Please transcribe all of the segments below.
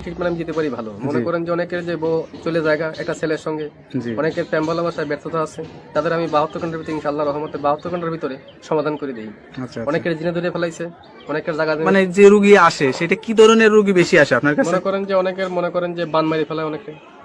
Treatment আমি দিতে পারি ভালো। মনে করেন যে অনেকের যে বউ চলে জায়গা একটা ছেলের সঙ্গে অনেকের প্রেম ভালোবাসায় ব্যর্থতা আছে তাদের আমি বাহাত্তর ঘণ্টার ভিতরে ইনশাল্লাহ রহমতে বাহাত্তর ঘণ্টার ভিতরে সমাধান করে দিই। আচ্ছা আচ্ছা। অনেকের জিনে ধরে ফেলাইছে অনেকের জায়গা মানে যে রুগী আসে সেটা কি ধরনের রুগী বেশি আসে আপনার কাছে? মনে করেন যে অনেকের মনে করেন যে বান মারি ফেলায় অনেকে।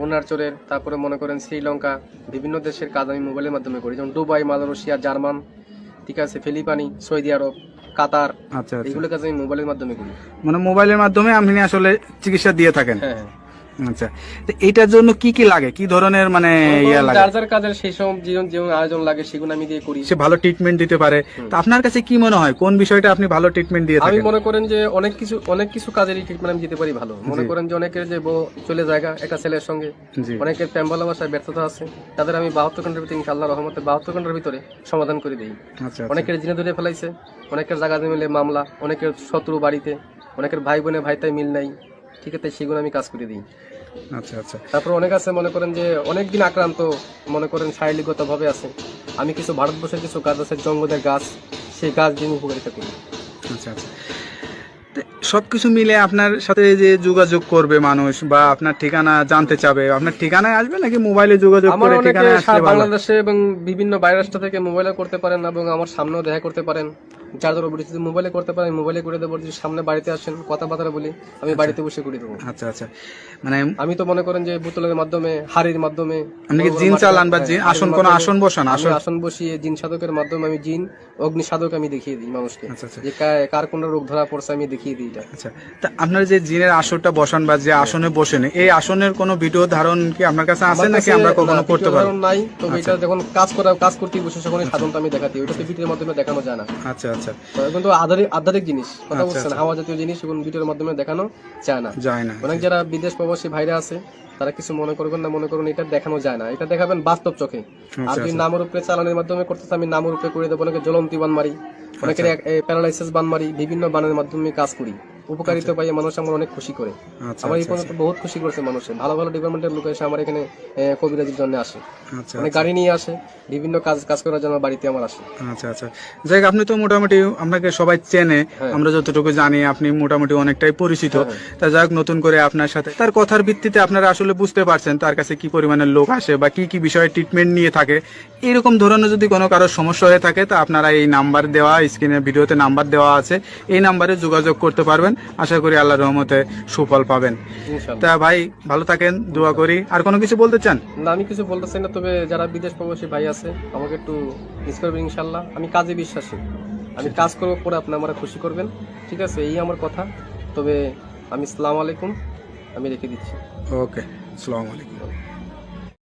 অরুণাচলের তারপরে মনে করেন শ্রীলঙ্কা বিভিন্ন দেশের কাজ আমি মোবাইলের মাধ্যমে করি। যেমন দুবাই মালয়েশিয়া জার্মান ঠিক আছে ফিলিপানি সৌদি আরব কাতার আচ্ছা এগুলো এইগুলো কাজ আমি মোবাইলের মাধ্যমে করি। মানে মোবাইলের মাধ্যমে আপনি আসলে চিকিৎসা দিয়ে থাকেন? হ্যাঁ হ্যাঁ। আচ্ছা। তো এটার জন্য কি কি লাগে? কি ধরনের মানে ইয়া লাগে? যার যার কাজের সেই সব জীবন যেমন আয়োজন লাগে সেগুলো আমি দিয়ে করি। সে ভালো ট্রিটমেন্ট দিতে পারে। তো আপনার কাছে কি মনে হয়? কোন বিষয়টা আপনি ভালো ট্রিটমেন্ট দিয়ে আমি মনে করেন যে অনেক কিছু অনেক কিছু কাজেরই ট্রিটমেন্ট আমি দিতে পারি ভালো। মনে করেন যে অনেকের যে বউ চলে জায়গা একটা ছেলের সঙ্গে। অনেকের প্রেম ভালোবাসায় ব্যর্থতা আছে। তাদের আমি বাহাত্তর ঘণ্টার ভিতরে রহমতে বাহাত্তর ঘণ্টার ভিতরে সমাধান করে দিই। আচ্ছা আচ্ছা। অনেকের জিনে ধরে ফেলাইছে অনেকের জায়গা মিলে মামলা অনেকের শত্রু বাড়িতে অনেকের ভাই বোনে ভাইতাই মিল নাই। ঠিক আছে সেগুলো আমি কাজ করে দিই। আচ্ছা আচ্ছা। তারপর অনেক আছে মনে করেন যে অনেক দিন আক্রান্ত মনে করেন শারীরিকগত ভাবে আছে। আমি কিছু ভারতবর্ষের কিছু গাছ আছে জঙ্গলের গাছ সেই গাছ দিয়ে উপকারিতা করি। আচ্ছা আচ্ছা। তো সবকিছু মিলে আপনার সাথে যে যোগাযোগ করবে মানুষ বা আপনার ঠিকানা জানতে চাবে আপনার ঠিকানায় আসবে নাকি মোবাইলে যোগাযোগ করে ঠিকানায় আসলে বাংলাদেশে এবং বিভিন্ন বাইরের রাষ্ট্র থেকে মোবাইলে করতে পারেন এবং আমার সামনেও দেখা করতে পারেন। যার ধরো যদি মোবাইলে করতে পারেন মোবাইলে করে দেবো যদি সামনে বাড়িতে আসেন কথাবার্তা বলি আমি বাড়িতে বসে করে দেবো। আচ্ছা আচ্ছা। মানে আমি তো মনে করেন যে বোতলের মাধ্যমে হাড়ির মাধ্যমে আপনি জিন চালান বা হ্যাঁ, জিন আসন কোনো আসন বসান আসন? আসন বসিয়ে জিন সাধকের মাধ্যমে আমি জিন অগ্নি সাধক আমি দেখিয়ে দিই মানুষকে। আচ্ছা আচ্ছা। যে কার কোন রোগ ধরা পড়ছে আমি দেখিয়ে দিই এটা। আচ্ছা। তা আপনার যে জিনের আসনটা বসান বা যে আসনে বসেন এই আসনের কোনো ভিডিও ধারণ কি আপনার কাছে আছে নাকি আমরা কখনো করতে পারব ধারণ নাই তবে এটা যখন কাজ করা কাজ করতে বসে এই সাধনটা আমি দেখাতে ওটা তো ভিডিওর মাধ্যমে দেখানো যায় না। আচ্ছা। আচ্ছা। কিন্তু আধারিক আধারিক জিনিস কথা আচ্ছা, বলছেন হাওয়া জাতীয় জিনিস এবং ভিডিওর মাধ্যমে দেখানো যায় না। যায় না। অনেক যারা বিদেশ প্রবাসী ভাইরা আছে তারা কিছু মনে করবেন না মনে করুন এটা দেখানো যায় না। এটা দেখাবেন বাস্তব চোখে। আর আচ্ছা, যদি নামের উপরে চালানোর মাধ্যমে করতেছে আমি নামের উপরে করে দেবো। অনেকে জ্বলন্তি বান মারি অনেকের প্যারালাইসিস বান মারি বিভিন্ন বানের মাধ্যমে কাজ করি। উপকারিতা পাই মানুষ আমার অনেক খুশি করে। আচ্ছা আমার এই পর্যন্ত বহুত খুশি করেছে মানুষে। ভালো ভালো ডিপার্টমেন্টের লোক এসে আমার এখানে কবিরাজির জন্য আসে। আচ্ছা অনেক গাড়ি নিয়ে আসে বিভিন্ন কাজ কাজ করার জন্য বাড়িতে আমার আসে। আচ্ছা আচ্ছা। যাই হোক, আপনি তো মোটামুটি আপনাকে সবাই চেনে। হ্যাঁ। আমরা যতটুকু জানি আপনি মোটামুটি অনেকটাই পরিচিত। তা যাই নতুন করে আপনার সাথে তার কথার ভিত্তিতে আপনারা আসলে বুঝতে পারছেন তার কাছে কি পরিমাণের লোক আসে বা কি কি বিষয়ে ট্রিটমেন্ট নিয়ে থাকে। এরকম ধরনের যদি কোনো কারোর সমস্যা হয়ে থাকে তা আপনারা এই নাম্বার দেওয়া স্ক্রিনে ভিডিওতে নাম্বার দেওয়া আছে। এই নাম্বারে যোগাযোগ করতে পারবেন। আশা করি আল্লাহ রহমতে সুফল পাবেন। তা ভাই ভালো থাকেন দোয়া করি। আর কোনো কিছু বলতে চান? না আমি কিছু বলতে চাই না তবে যারা বিদেশ প্রবাসী ভাই আছে আমাকে একটু মিস করবেন ইনশাল্লাহ আমি কাজে বিশ্বাসী। আমি কাজ করব পরে আপনি আমার খুশি করবেন ঠিক আছে? এই আমার কথা। তবে আমি সালাম আলাইকুম আমি রেখে দিচ্ছি। ওকে আসসালামু আলাইকুম।